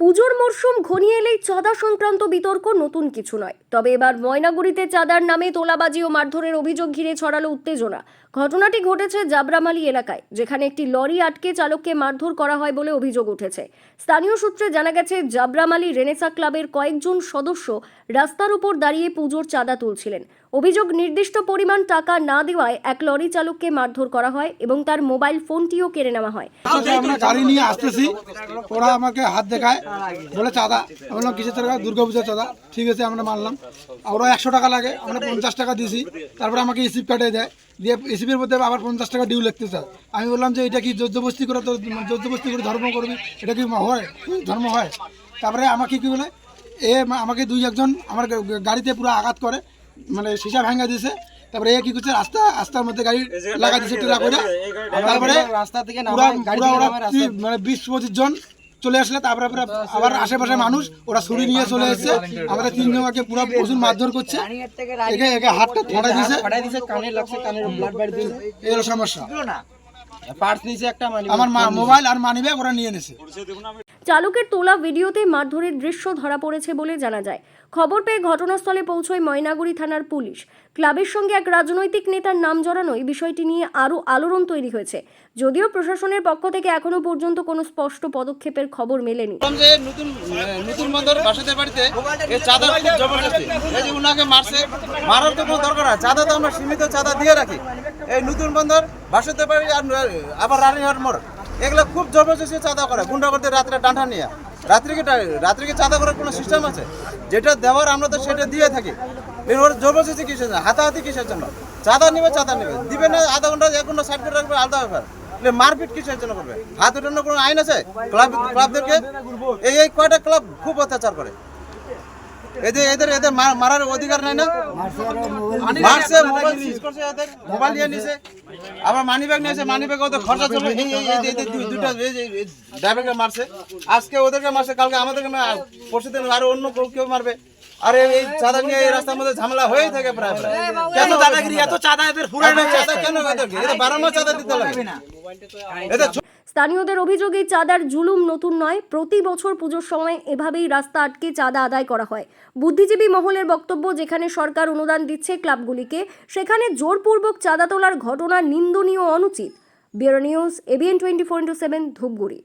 পুজোর মরশুম ঘনিয়ে এলেই চাঁদা সংক্রান্ত বিতর্ক নতুন কিছু নয়। তবে এবার ময়নাগুড়িতে চাঁদার নামে তোলাবাজি ও মারধরের অভিযোগ ঘিরে ছড়ালো উত্তেজনা। ঘটনাটি ঘটেছে জাবরামালি এলাকায়, যেখানে একটি লরি আটকে চালককে মারধর করা হয় বলে অভিযোগ উঠেছে। স্থানীয় সূত্রে জানা গেছে, জাবরামালি রেনেসা ক্লাবের কয়েকজন সদস্য রাস্তার উপর দাঁড়িয়ে পুজোর চাঁদা তুলছিলেন। অভিযোগ, নির্দিষ্ট পরিমাণ টাকা না দেওয়ায় এক লরি চালককে মারধর করা হয় এবং তার মোবাইল ফোনটিও কেড়ে নেওয়া হয়। আমরা গাড়ি নিয়ে আসতেছি, ওরা আমাকে হাত দেখায় বলে চাঁদা। বললাম কিসের টাকা দুর্গা পূজার চাঁদা। ঠিক আছে আমরা মানলাম। আর ওরা একশো টাকা লাগে আমরা পঞ্চাশ টাকা দিয়েছি। তারপরে আমাকে রিসিপ কাটে দেয়। দিয়ে রিসিপের মধ্যে আবার পঞ্চাশ টাকা ডিউ লিখতে চায়। আমি বললাম যে এটা কি জোরজবস্তি করে তো জোরজবস্তি করে ধর্ম করবি? এটা কি হয়? ধর্ম হয়? তারপরে আমাকে কি বলে এ আমাকে দুই একজন আমার গাড়িতে পুরো আঘাত করে মানে সীসা ভাঙা দিয়েছে। তারপরে এ কি করছে? রাস্তা রাস্তার মধ্যে গাড়ি লাগা দিয়েছে টেরা করে তারপরে রাস্তা থেকে মানে বিশ পঁচিশ জন চলে আসলে তারপরে আবার আশেপাশে মানুষ ওরা ছুরি নিয়ে চলে এসেছে। আমরা তিনজনকে পুরো প্রচুর মারধর করছে। একে একে হাতটা দিয়েছে ফাটাই দিছে কানে লাগছে কানের ব্লাড বাইর দিল এই হলো সমস্যা। পার্স নিছে একটা মানি আমার মা- মোবাইল আর মানি ব্যাগ ওরা নিয়ে নিছে চালকের তোলা ভিডিওতে মারধরের দৃশ্য ধরা পড়েছে বলে জানা যায়। খবর পেয়ে ঘটনাস্থলে পৌঁছয় ময়নাগুড়ি থানার পুলিশ। ক্লাবের সঙ্গে এক রাজনৈতিক নেতার নাম জড়ানোয় বিষয়টি নিয়ে আরও আলোড়ন তৈরি হয়েছে। যদিও প্রশাসনের পক্ষ থেকে এখনও পর্যন্ত কোনো স্পষ্ট পদক্ষেপের খবর মেলেনি। এই এই আমরা সীমিত চাঁদা দিয়ে রাখি। এই নতুন বন্দর আবার রানীহাট মোড়। এগুলো খুব জবরদস্তি চাঁদা করে গুন্ডা করতে রাত্রে ডাঁটা নিয়ে। রাত্রিকে রাত্রিকে চাঁদা করার কোনো সিস্টেম আছে? যেটা দেওয়ার আমরা তো সেটা দিয়ে থাকি। এর ওর জবরদস্তি কিসের জন্য? হাতাহাতি কিসের জন্য? চাঁদা নেবে চাঁদা নেবে। দিবে না, আধা ঘণ্টা, এক ঘণ্টা সাইড করে রাখবে, আলাদা ব্যাপার। মারপিট কিসের জন্য করবে? হাত উঠানোর কোনো আইন আছে? ক্লাব ক্লাবদেরকে? এই কয়টা ক্লাব খুব অত্যাচার করে। এদের এদের এদের মারার অধিকার নাই না? মারছে, মোবাইল নিয়ে নিছে। আবার মানি ব্যাগ নিয়েছে মানি ব্যাগ ওদের খরচা এই যে ড্রাইভারকে মারছে। আজকে ওদেরকে মারছে, কালকে আমাদেরকে পরশু দিন আরও অন্য কেউ মারবে। আর এই চাঁদা নিয়ে এই রাস্তার মধ্যে ঝামেলা হয়েই থাকে প্রায় প্রায়। কেন দাদাগিরি এত চাঁদা এদের ফুরানো চাঁদা কেন এদের? চাঁদা দিতে লাগে। এদের স্থানীয়দের অভিযোগ এই চাঁদার জুলুম নতুন নয় প্রতি বছর পুজোর সময় এভাবেই রাস্তা আটকে চাঁদা আদায় করা হয়। বুদ্ধিজীবী মহলের বক্তব্য যেখানে সরকার অনুদান দিচ্ছে ক্লাবগুলিকে সেখানে জোরপূর্বক চাঁদা তোলার ঘটনা নিন্দনীয় অনুচিত। Bureau news ABN twenty four into seven Dhupguri.